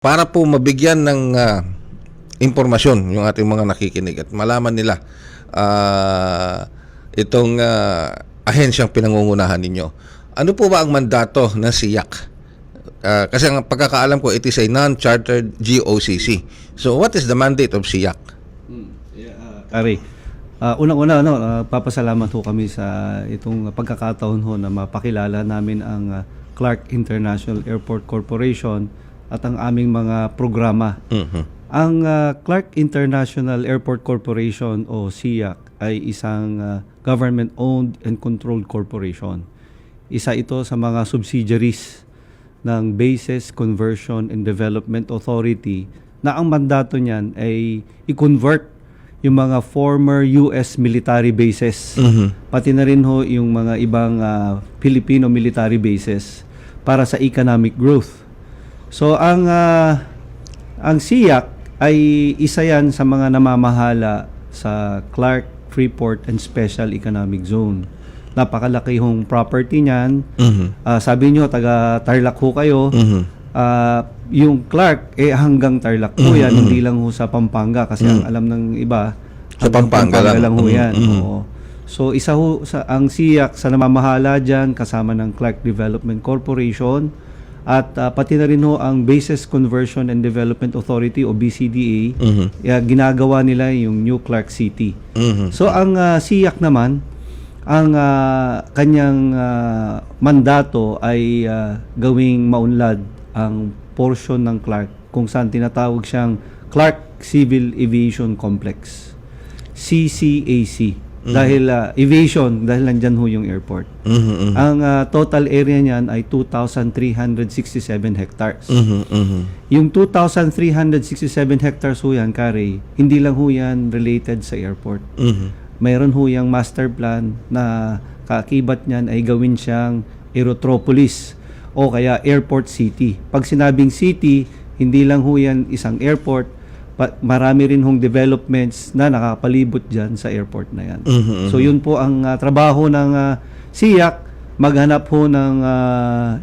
para po mabigyan ng ah, impormasyon yung ating mga nakikinig at malaman nila ah, itong ah, ahensyang pinangungunahan ninyo. Ano po ba ang mandato ng SIAC? Ah, kasi ang pagkakaalam ko, it is a non-chartered GOCC. So what is the mandate of SIAC? Ari, ah, unang-una, ano, ah, papasalamat ho kami sa itong pagkakataon ho na mapakilala namin ang ah, Clark International Airport Corporation at ang aming mga programa. Mhm. Ang ah, Clark International Airport Corporation o SIAC ay isang ah, government-owned and controlled corporation. Isa ito sa mga subsidiaries ng Bases Conversion and Development Authority na ang mandato niyan ay i-convert yung mga former US military bases pati na rin ho yung mga ibang ah, Filipino military bases para sa economic growth. So ang ah, ang SIAC ay isa yan sa mga namamahala sa Clark Freeport and Special Economic Zone. Napakalaki hong property niyan. Mhm. Ah, sabi nyo, taga Tarlac ho kayo. Mhm. Ah, yung Clark, eh hanggang Tarlac po yan, hindi lang ho sa Pampanga. Kasi ang alam ng iba, Sa hanggang Pampanga lang. ho Mhm, yan. mhm. Oo. So isa ho, sa, ang SIAC sa namamahala dyan, kasama ng Clark Development Corporation, at ah, pati na rin ho ang Bases Conversion and Development Authority o BCDA, Mhm. yeah, ginagawa nila yung New Clark City. Mhm. So ang ah, SIAC naman, ang ah, kanyang ah, mandato ay ah, gawing maunlad ang portion ng Clark kung saan tinatawag siyang Clark Civil Aviation Complex. CCAC. Dahil ah, aviation, dahil nandyan ho yung airport. Mhm. Mhm. Ang ah, total area niyan ay 2,367 hectares. Mhm. Mhm. Yung 2,367 hectares ho yan, Kari, hindi lang ho yan related sa airport. Mhm. Mayroon ho yung master plan na kakibat niyan ay gawin siyang aerotropolis o kaya airport city. Pag sinabing city, hindi lang ho yan isang airport, marami rin hong developments na nakapalibot dyan sa airport na yan. Mhm. So yun po ang ah, trabaho ng ah, SIAC, maghanap ho ng ah,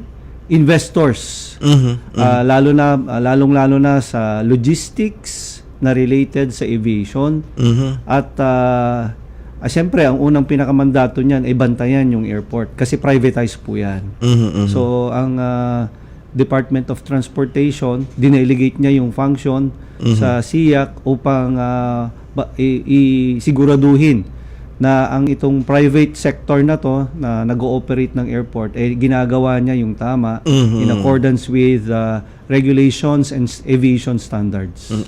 investors Mhm. Ah, lalo na ah, lalong-lalo na sa logistics na related sa aviation Mhm. at ah, ah, siyempre ang unang pinakamandato niyan ay bantayan yung airport kasi privatized po 'yan. Mhm. Mhm. So ang ah, Department of Transportation dinelegate niya yung function sa SIAC upang ah, ba- i- isiguraduhin na ang itong private sector na to na nag-ooperate ng airport eh ginagawa niya yung tama Mhm. in accordance with uh, regulations and aviation standards.